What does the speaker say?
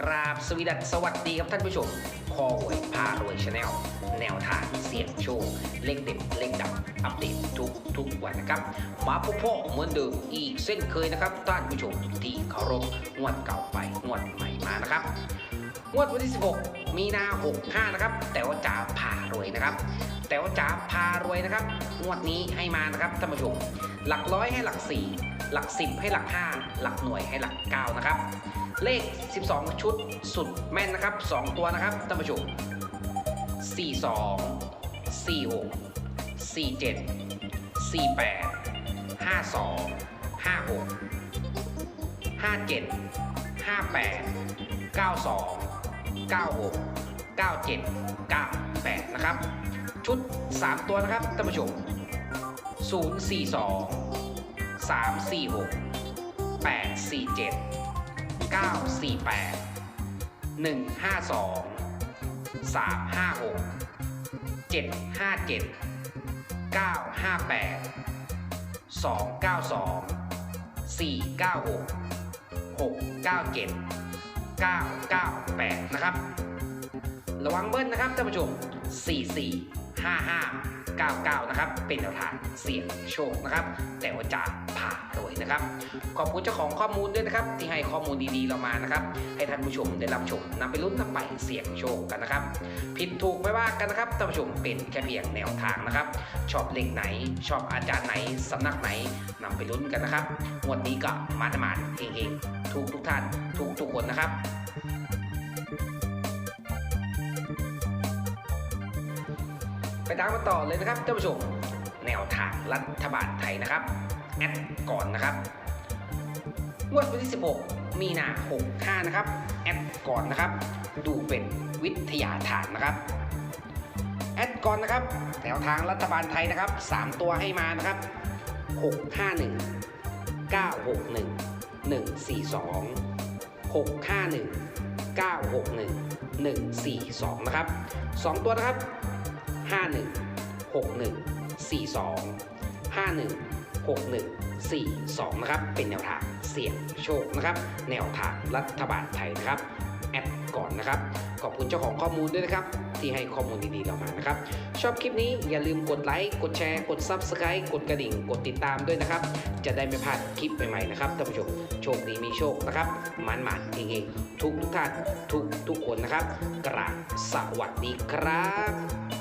กราบสวีดัสสวัสดีครับท่านผู้ชมคอหวยพารวยชาแนลแนวทางเสี่ยงโชค เลขเด็ดเลขดับอัปเดตทุกทุกวันนะครับ มาพบพ่อเหมือนเดิมอีกเส้นเคยนะครับท่านผู้ชมที่เคารพงวดเก่าไปงวดใหม่มานะครับงวดวันที่ 16 มีนา65นะครับ แต่ว่าจ๋าพารวยนะครับ แต่ว่าจ๋าพารวยนะครับงวดนี้ให้มานะครับท่านผู้ชมหลักร้อยให้หลัก4 หลัก 10 ให้หลัก 5 หลักหน่วยให้หลัก 9 นะครับ เลข 12 ชุดสุดแม่นนะครับ 2 ตัวนะครับท่านผู้ชม42 46 47 48 52 56 57 58 92 96 97 98 นะครับ ชุด 3 ตัวนะครับท่านผู้ชม042 346 847 948 152 356 757 958 292 496 697 998 นะครับ ระวังเบิ้ลนะครับท่านผู้ชม 44 55 99 นะครับ เป็นแนวทางเสี่ยงโชคนะครับ แต่ว่าจะผ่ารวยนะครับ ขอบคุณเจ้าของข้อมูลด้วยนะครับ ที่ให้ข้อมูลดีๆเรามานะครับ ให้ท่านผู้ชมได้รับชมนำไปลุ้นนำไปเสี่ยงโชคกันนะครับ ผิดถูกไม่ว่ากันนะครับท่านผู้ชมเป็นแค่เพียงแนวทางนะครับ ชอบเลขไหน ชอบอาจารย์ไหนสำนักไหนนำไปลุ้นกันนะครับงวดนี้ก็มาดมานเฮงๆทุกทุกท่านทุกทุกคนนะครับ ไปตามมาต่อเลยนะครับท่านผู้ชมแนวทางรัฐบาลไทยนะครับแอดก่อนนะครับงวดวันที่ 16 มีนา65นะครับแอดก่อนนะครับ ดูเป็นวิทยาฐานนะครับแอดก่อนนะครับแนวทางรัฐบาลไทยนะครับ 3 ตัวให้มานะครับ 651 961 142 651 961 142 นะครับ 2 ตัวนะครับ 51 61 42 51 61 42 นะครับ เป็นแนวทางเสี่ยงโชคนะครับ แนวทางรัฐบาลไทยนะครับ แอดก่อนนะครับ ขอบคุณเจ้าของข้อมูลด้วยนะครับ ที่ให้ข้อมูลดีๆเรามานะครับ ชอบคลิปนี้อย่าลืมกดไลค์ กดแชร์ กด Subscribe กดกระดิ่ง กดติดตามด้วยนะครับ จะได้ไม่พลาดคลิปใหม่ๆนะครับท่านผู้ชม โชคดีมีโชคนะครับ มันหมันเฮงๆทุกทุกท่านทุกทุกคนนะครับ กราบสวัสดีครับ